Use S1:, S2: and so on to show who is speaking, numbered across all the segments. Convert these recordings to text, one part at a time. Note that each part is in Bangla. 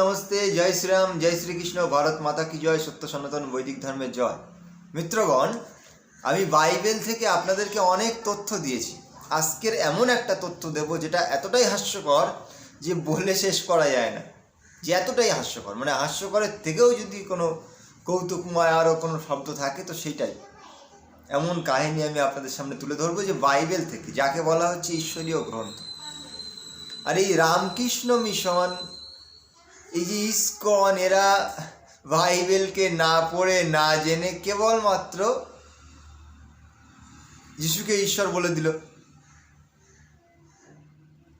S1: নমস্তে, জয় শ্রীরাম, জয় শ্রীকৃষ্ণ, ভারত মাতা কি জয়, সত্য সনাতন বৈদিক ধর্মের জয়। মিত্রগণ, আমি বাইবেল থেকে আপনাদেরকে অনেক তথ্য দিয়েছি। আজকের এমন একটা তথ্য দেব যেটা এতটাই হাস্যকর যে বলে শেষ করা যায় না। যে এতটাই হাস্যকর মানে হাস্যকরের থেকেও যদি কোনো কৌতুকময় আরও কোনো শব্দ থাকে, তো সেটাই এমন কাহিনী আমি আপনাদের সামনে তুলে ধরবো যে বাইবেল থেকে, যাকে বলা হচ্ছে ঈশ্বরীয় গ্রন্থ। আর এই রামকৃষ্ণ মিশন এই যে ইস্কন, এরা বাইবেলকে না পড়ে, না জেনে কেবলমাত্র যিশুকে ঈশ্বর বলে দিল।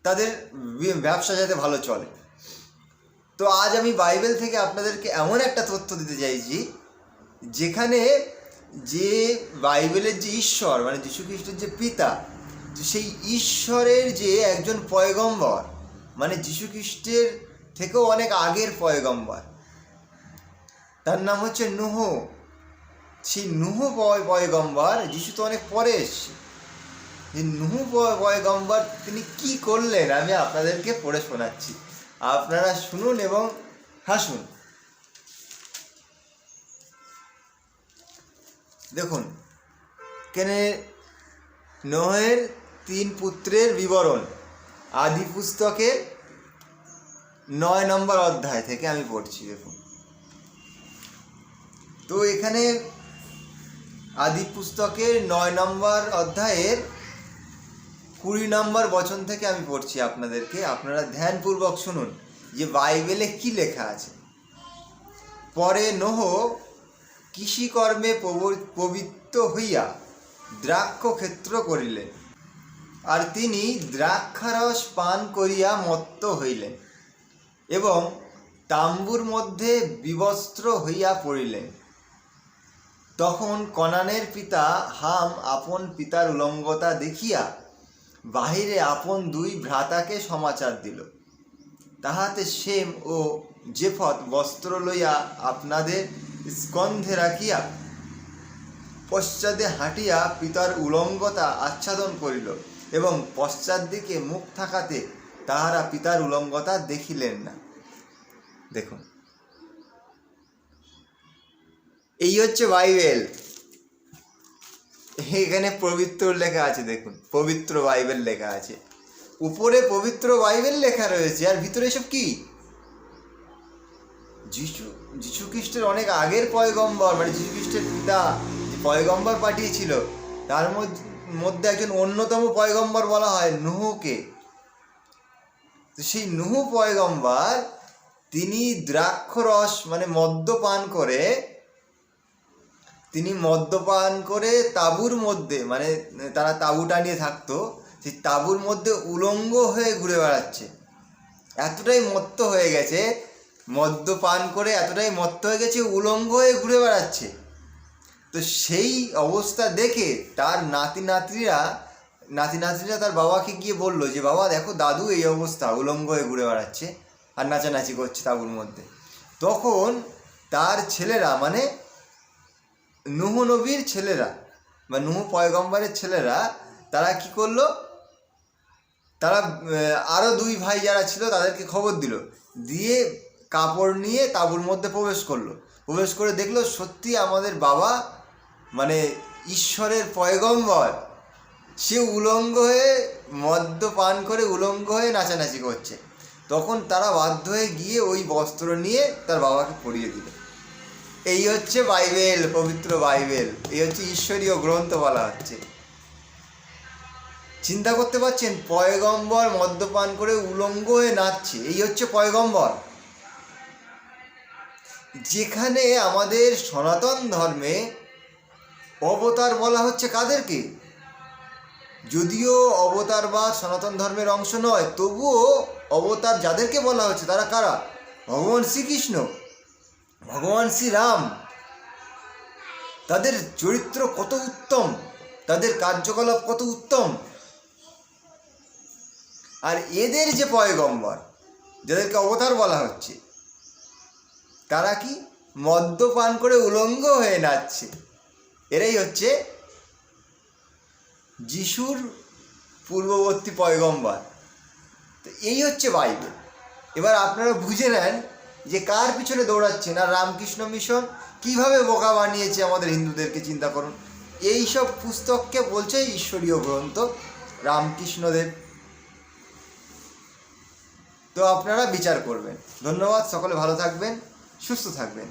S1: তাদের ব্যবসা যাতে ভালো চলে। তো আজ আমি বাইবেল থেকে আপনাদেরকে এমন একটা তথ্য দিতে চাইছি, যেখানে যে বাইবেলের যে ঈশ্বর মানে যীশু খ্রিস্টের যে পিতা সেই ঈশ্বরের যে একজন পয়গম্বর মানে যীশু খ্রিস্টের থেকেও অনেক আগের পয়গম্বর। তার নাম হচ্ছে নুহ। সেই নুহ পয়- পয়গম্বর, যিশু তো অনেক পরে এসছে। যে নুহ পয়- পয়গম্বর তিনি কি করলেন? আমি আপনাদেরকে পড়ে শোনাচ্ছি। আপনারা শুনুন এবং হাসুন। দেখুন কেনে নোহের তিন পুত্রের বিবরণ। আদি পুস্তকের নয় নম্বর অধ্যায় থেকে আমি পড়ছি, দেখুন। তো এখানে আদি পুস্তকের নয় নম্বর অধ্যায়ের কুড়ি নম্বর বচন থেকে আমি পড়ছি আপনাদেরকে। আপনারা ধ্যানপূর্বক শুনুন যে বাইবেলে কি লেখা আছে। পরে নোহ কৃষিকর্মে পব- পবিত্র হইয়া দ্রাক্ষ ক্ষেত্র করিলেন। আর তিনি দ্রাক্ষারস পান করিয়া মত্ত হইলেন। এবং তাম্বুর মধ্যে বিবস্ত্র হইয়া পড়িলেন। তখন কনানের পিতা হাম আপন পিতার উলঙ্গতা দেখিয়া বাহিরে আপন দুই ভ্রাতাকে সমাচার দিল। তাহাতে সেম ও জেফত বস্ত্র লইয়া আপনাদের স্কন্ধে রাখিয়া পশ্চাদে হাঁটিয়া পিতার উলঙ্গতা আচ্ছাদন করিল এবং পশ্চাৎ দিকে মুখ থাকাতে তাহারা পিতার উলঙ্গতা দেখিলেন না। দেখুন। এই হচ্ছে বাইবেল। এখানে পবিত্র লেখা আছে, দেখুন। পবিত্র বাইবেল লেখা আছে। উপরে পবিত্র বাইবেল লেখা রয়েছে, আর ভিতরে এসব কি? যিশু যিশু খ্রিস্টের অনেক আগের পয়গম্বর মানে যিশু খ্রিস্টের পিতা যে পয়গম্বর পাঠিয়েছিল, তার মধ্যে মধ্যে একজন অন্যতম পয়গম্বর বলা হয় নুহুকে। তো সেই নুহু পয়গম্বর তিনি দ্রাক্ষরস মানে মদ্যপান করে, তিনি মদ্যপান করে তাঁবুর মধ্যে মানে তারা তাঁবু টানিয়ে থাকতো, সেই তাঁবুর মধ্যে উলঙ্গ হয়ে ঘুরে বেড়াচ্ছে। এতটাই মত্ত হয়ে গেছে, মদ্যপান করে এতটাই মত্ত হয়ে গেছে, উলঙ্গ হয়ে ঘুরে বেড়াচ্ছে। তো সেই অবস্থা দেখে তার নাতি নাতনিরা নাতি নাতনিরা তার বাবাকে গিয়ে বলল যে, বাবা, দেখো দাদু এই অবস্থা, উলঙ্গ হয়ে ঘুরে বেড়াচ্ছে। আর নাচানাচি করছে তাঁবুর মধ্যে। তখন তার ছেলেরা মানে নুহ নবীর ছেলেরা বা নুহ পয়গম্বরের ছেলেরা, তারা কি করল? তারা আরও দুই ভাই যারা ছিল তাদেরকে খবর দিল। দিয়ে কাপড় নিয়ে তাঁবুর মধ্যে প্রবেশ করল। প্রবেশ করে দেখল, সত্যি আমাদের বাবা মানে ঈশ্বরের পয়গম্বর। সে উলঙ্গ হয়ে মদ্য পান করে উলঙ্গ হয়ে নাচানাচি করছে। তখন তারা বাধ্য হয়ে গিয়ে ওই বস্ত্র নিয়ে তার বাবাকে পরিয়ে দিল। এই হচ্ছে বাইবেল, পবিত্র বাইবেল। এই হচ্ছে ঈশ্বরীয় গ্রন্থ বলা হচ্ছে। চিন্তা করতে পারছেন? পয়গম্বর মদ্যপান করে উলঙ্গ হয়ে নাচছে। এই হচ্ছে পয়গম্বর। যেখানে আমাদের সনাতন ধর্মে অবতার বলা হচ্ছে কাদেরকে? যদিও অবতার বা সনাতন ধর্মের অংশ নয়, তবুও অবতার যাদেরকে বলা হচ্ছে তারা কারা? ভগবান শ্রীকৃষ্ণ, ভগবান শ্রীরাম। তাদের চরিত্র কত উত্তম? তাদের কার্যকলাপ কত উত্তম? আর এদের যে পয়গম্বর, যাদেরকে অবতার বলা হচ্ছে, তারা কি মদ্যপান করে উলঙ্গ হয়ে নাচছে? এরাই হচ্ছে যিশুর পূর্ববর্তী পয়গম্বর। তো এই হচ্ছে বাইবেল এবার আপনারা বুঝে নেন যে কার পিছনে দৌড়াচ্ছেন আর রামকৃষ্ণ মিশন কীভাবে বোকা বানিয়েছে আমাদের হিন্দুদেরকে চিন্তা করুন। এই সব পুস্তককে বলছে ঈশ্বরীয় গ্রন্থ রামকৃষ্ণদেব। তো আপনারা বিচার করবেন। ধন্যবাদ, সকলে ভালো থাকবেন, সুস্থ থাকবেন।